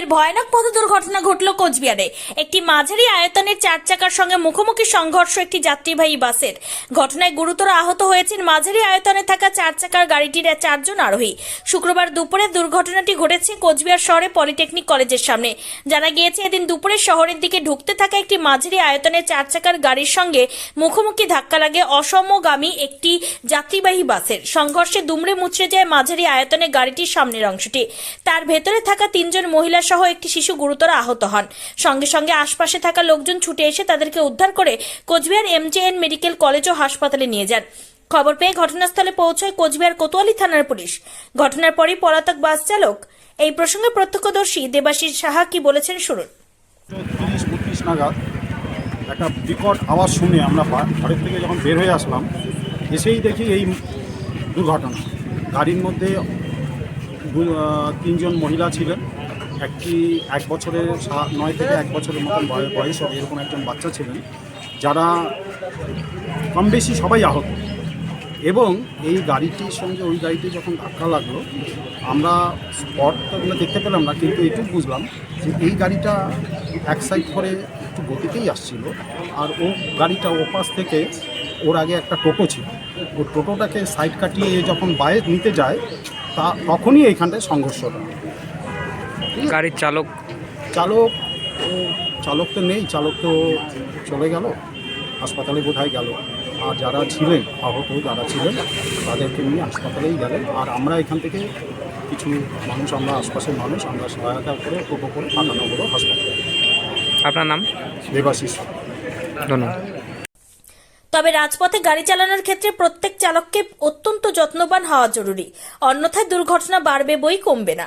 ফের ভয়ানক পথ দুর্ঘটনা ঘটল কোচবিহারে। একটি মাঝারি আয়তনের চার চাকার সঙ্গে মুখোমুখি সংঘর্ষ একটি যাত্রীবাহী বাসের। ঘটনায় গুরুতর আহত হয়েছেন মাঝারি আয়তনে থাকা চার চাকার গাড়িটির চারজন আরোহী। শুক্রবার দুপুরে দুর্ঘটনাটি ঘটেছে কোচবিহার শহরে পলিটেকনিক কলেজের সামনে। জানা গিয়েছে, এদিন দুপুরে শহরের দিকে ঢুকতে থাকা একটি মাঝারি আয়তনের চার চাকার গাড়ির সঙ্গে মুখোমুখি ধাক্কা লাগে অসমগামী একটি যাত্রীবাহী বাসের। সংঘর্ষে দুমড়ে মুচড়ে যায় মাঝারি আয়তনে গাড়িটির সামনের অংশটি। তার ভেতরে থাকা তিনজন মহিলা সহ একটি শিশু গুরুতর আহত হন। সঙ্গে সঙ্গে আশপাশে থাকা লোকজন ছুটে এসে তাদেরকে উদ্ধার করে কোচবিহার এমজেএন মেডিকেল কলেজ ও হাসপাতালে নিয়ে যান। খবর পেয়ে ঘটনাস্থলে পৌঁছয় কোচবিহার কোতোয়ালি থানার পুলিশ। ঘটনার পরই পলাতক বাস চালক এই প্রসঙ্গে প্রত্যক্ষদর্শী দেবাশিস সাহা কি বলেছেন শুনুন। একটা বিকট আওয়াজ শুনে আমরা বাড়ির থেকে যখন বের হয়ে আসলাম, এসেই দেখি এই দুর্ঘটনা। গাড়ির মধ্যে তিনজন মহিলা ছিলেন। একটি এক বছরের নয় থেকে এক বছরের মতন বয়স হবে এরকম একজন বাচ্চা ছিলেন, যারা কম বেশি সবাই আহত এবং এই গাড়িটির সঙ্গে ওই গাড়িটি যখন ধাক্কা লাগল, আমরা স্পটগুলো দেখতে পেলাম না, কিন্তু এটুকু বুঝলাম যে এই গাড়িটা এক সাইড করে একটু গতিতেই আসছিল আর ও গাড়িটা ওপাশ থেকে ওর আগে একটা টোটো ছিল ও টোটোটাকে সাইড কাটিয়ে যখন বাইরে নিতে যায়, তা তখনই এইখানটায় সংঘর্ষটা? গাড়ির চালক? চালক ও চালক তো নেই চালক তো চলে গেল হাসপাতালে বোধহয় গেল। আর যারা ছিলেন আহত যারা ছিলেন তাদেরকে নিয়ে হাসপাতালেই গেলেন। আর আমরা এখান থেকে কিছু মানুষ আমরা আশপাশের মানুষ আমরা সহায়তা করে টোটো করে পাঠানো হলো হাসপাতালে। আপনার নাম? দেবাশিস। ধন্যবাদ। তবে রাজপথে গাড়ি চালানোর ক্ষেত্রে প্রত্যেক চালককে অত্যন্ত যত্নবান হওয়া জরুরি। অন্যথায় দুর্ঘটনা বাড়বে বই কমবে না।